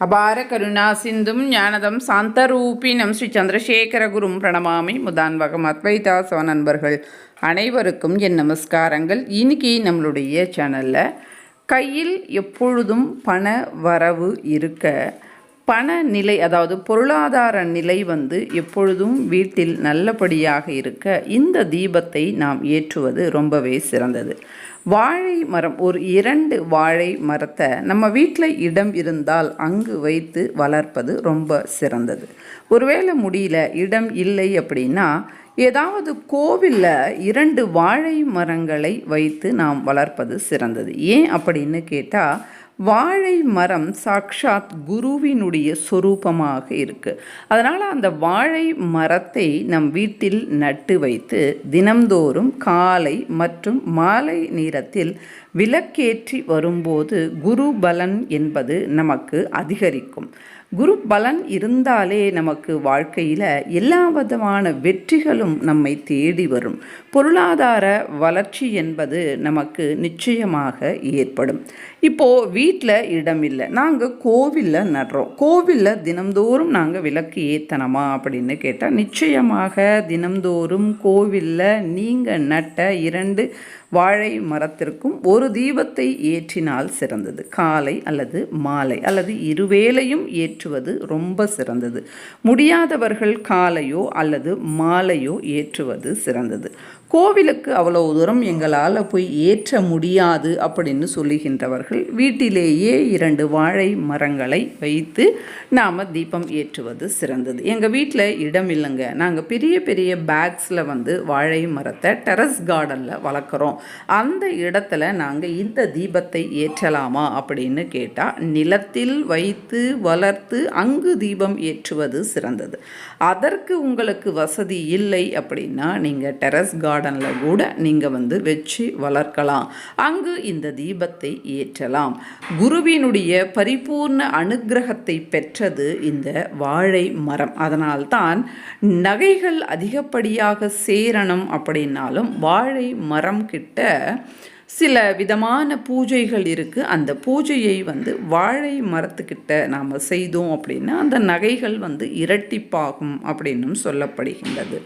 அபார கருணா சிந்தும் ஞானதம் சாந்தரூபினம் ஸ்ரீ சந்திரசேகரகுரும் பிரணமாமி முதான்வகம் அத்வைதாசவ நண்பர்கள் அனைவருக்கும் என் நமஸ்காரங்கள். இன்னைக்கு நம்மளுடைய சேனலில் கையில் எப்பொழுதும் பண வரவு இருக்க பண நிலை அதாவது பொருளாதார நிலை வந்து எப்பொழுதும் வீட்டில் நல்லபடியாக இருக்க இந்த தீபத்தை நாம் ஏற்றுவது ரொம்பவே சிறந்தது. வாழை மரம் ஒரு இரண்டு வாழை மரத்தை நம்ம வீட்டில் இடம் இருந்தால் அங்கு வைத்து வளர்ப்பது ரொம்ப சிறந்தது. ஒருவேளை முடியல இடம் இல்லை அப்படின்னா ஏதாவது கோவிலில் இரண்டு வாழை மரங்களை வைத்து நாம் வளர்ப்பது சிறந்தது. ஏன் அப்படின்னு கேட்டால் வாழை மரம் சாக்ஷாத் குருவினுடைய சொரூபமாக இருக்குது அதனால் அந்த வாழை மரத்தை நம் வீட்டில் நட்டு வைத்து தினம்தோறும் காலை மற்றும் மாலை நேரத்தில் விளக்கேற்றி வரும்போது குரு பலன் என்பது நமக்கு அதிகரிக்கும். குரு பலன் இருந்தாலே நமக்கு வாழ்க்கையில் எல்லா விதமான வெற்றிகளும் நம்மை தேடி வரும். பொருளாதார வளர்ச்சி என்பது நமக்கு நிச்சயமாக ஏற்படும். இப்போது வீட்டில் இடம் இல்லை. நாங்கள் கோவிலில் நடுறோம். கோவிலில் தினம்தோறும் நாங்கள் விளக்கு ஏற்றணுமா அப்படின்னு கேட்டால் நிச்சயமாக தினம்தோறும் கோவிலில் நீங்கள் நட்ட இரண்டு வாழை மரத்திற்கும் ஒரு தீபத்தை ஏற்றினால் சிறந்தது. காலை அல்லது மாலை அல்லது இருவேளையும் ஏற்றுவது ரொம்ப சிறந்தது. முடியாதவர்கள் காலையோ அல்லது மாலையோ ஏற்றுவது சிறந்தது. கோவிலுக்கு அவ்வளோ தூரம் எங்களால் போய் ஏற்ற முடியாது அப்படின்னு சொல்லுகின்றவர்கள் வீட்டிலேயே இரண்டு வாழை மரங்களை வைத்து நாம் தீபம் ஏற்றுவது சிறந்தது. எங்கள் வீட்டில் இடம் இல்லைங்க. நாங்கள் பெரிய பெரிய பேக்ஸில் வந்து வாழை மரத்தை டெரஸ் கார்டனில் வளர்க்குறோம். அந்த இடத்துல நாங்கள் இந்த தீபத்தை ஏற்றலாமா அப்படின்னு கேட்டால் நிலத்தில் வைத்து வளர்த்து அங்கு தீபம் ஏற்றுவது சிறந்தது. அதற்கு உங்களுக்கு வசதி இல்லை அப்படின்னா நீங்கள் டெரஸ் கார்டன் கார்டனில் கூட நீங்கள் வந்து வச்சு வளர்க்கலாம். அங்கு இந்த தீபத்தை ஏற்றலாம். குருவினுடைய பரிபூர்ண அனுகிரகத்தை பெற்றது இந்த வாழை மரம். அதனால்தான் நகைகள் அதிகப்படியாக சேரணும் அப்படின்னாலும் வாழை மரம் கிட்ட சில விதமான பூஜைகள் இருக்குது அந்த பூஜையை வந்து வாழை மரத்துக்கிட்ட நாம் செய்தோம் அப்படின்னா அந்த நகைகள் வந்து இரட்டிப்பாகும் அப்படின்னும் சொல்லப்படுகின்றது.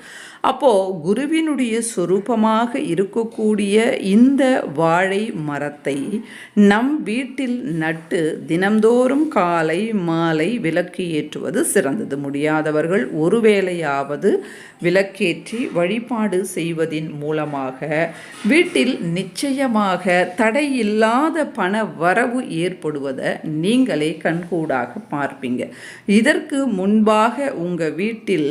அப்போது குருவினுடைய சொரூபமாக இருக்கக்கூடிய இந்த வாழை மரத்தை நம் வீட்டில் நட்டு தினம்தோறும் காலை மாலை விளக்கு ஏற்றுவது சிறந்தது. முடியாதவர்கள் ஒருவேளையாவது விளக்கேற்றி வழிபாடு செய்வதின் மூலமாக வீட்டில் நிச்சயம் நிச்சயமாக தடையில்லாத பண வரவு ஏற்படுவதை நீங்களே கண்கூடாக பார்ப்பீங்க. இதற்கு முன்பாக உங்கள் வீட்டில்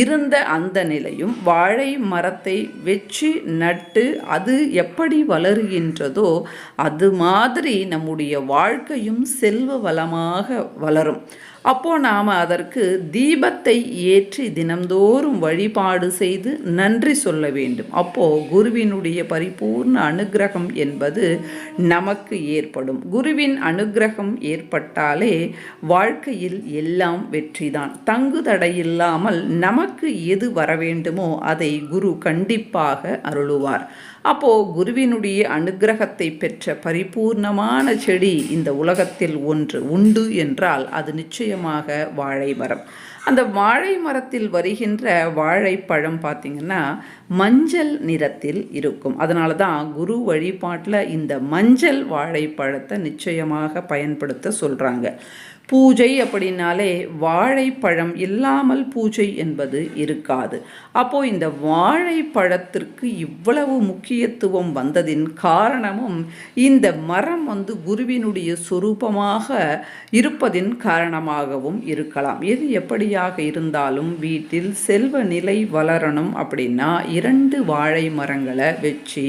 இருந்த அந்த நிலையும் வாழை மரத்தை வச்சு நட்டு அது எப்படி வளருகின்றதோ அது மாதிரி நம்முடைய வாழ்க்கையும் செல்வ வளமாக வளரும். அப்போ நாம் அதற்கு தீபத்தை ஏற்றி தினம்தோறும் வழிபாடு செய்து நன்றி சொல்ல வேண்டும். அப்போ குருவினுடைய பரிபூர்ண அனுகிரகம் என்பது நமக்கு ஏற்படும். குருவின் அனுகிரகம் ஏற்பட்டாலே வாழ்க்கையில் எல்லாம் வெற்றிதான். தங்கு தடையில்லாமல் நமக்கு எது வர வேண்டுமோ அதை குரு கண்டிப்பாக அருளுவார். அப்போது குருவினுடைய அனுகிரகத்தை பெற்ற பரிபூர்ணமான செடி இந்த உலகத்தில் ஒன்று உண்டு என்றால் அது நிச்சயமாக வாழை மரம். அந்த வாழை மரத்தில் வருகின்ற வாழைப்பழம் பார்த்திங்கன்னா மஞ்சள் நிறத்தில் இருக்கும். அதனால தான் குரு வழிபாட்டில் இந்த மஞ்சள் வாழைப்பழத்தை நிச்சயமாக பயன்படுத்த சொல்கிறாங்க பூஜை அப்படின்னாலே வாழைப்பழம் இல்லாமல் பூஜை என்பது இருக்காது. அப்போ இந்த வாழைப்பழத்திற்கு இவ்வளவு முக்கியத்துவம் வந்ததின் காரணமும் இந்த மரம் வந்து குருவினுடைய சொரூபமாக இருப்பதின் காரணமாகவும் இருக்கலாம். எது எப்படியாக இருந்தாலும் வீட்டில் செல்வ நிலை வளரணும் அப்படின்னா இரண்டு வாழை மரங்களை வச்சு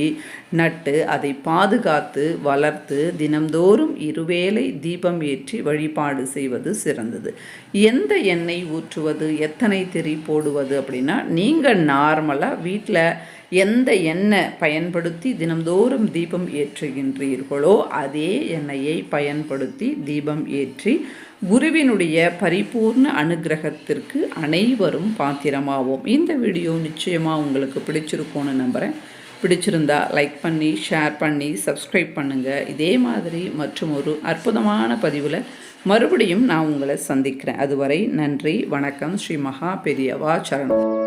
நட்டு அதை பாதுகாத்து வளர்த்து தினம்தோறும் இருவேளை தீபம் ஏற்றி வழிபாடு செய்வது சிறந்தது. எந்த எண்ணெய் ஊற்றுவது எத்தனை திரி போடுவது அப்படின்னா நீங்கள் நார்மலாக வீட்டில் எந்த எண்ணெய் பயன்படுத்தி தினம்தோறும் தீபம் ஏற்றுகின்றீர்களோ அதே எண்ணெயை பயன்படுத்தி தீபம் ஏற்றி குருவினுடைய பரிபூர்ண அனுகிரகத்திற்கு அனைவரும் பாத்திரமாவோம். இந்த வீடியோ நிச்சயமாக உங்களுக்கு பிடிச்சிருக்கோன்னு நம்புகிறேன் பிடிச்சிருந்தா லைக் பண்ணி ஷேர் பண்ணி சப்ஸ்கிரைப் பண்ணுங்கள் இதே மாதிரி மற்றும் ஒரு அற்புதமான பதிவில் மறுபடியும் நான் உங்களை சந்திக்கிறேன். அதுவரை நன்றி வணக்கம். ஸ்ரீ மகா பெரியவா சரணம்.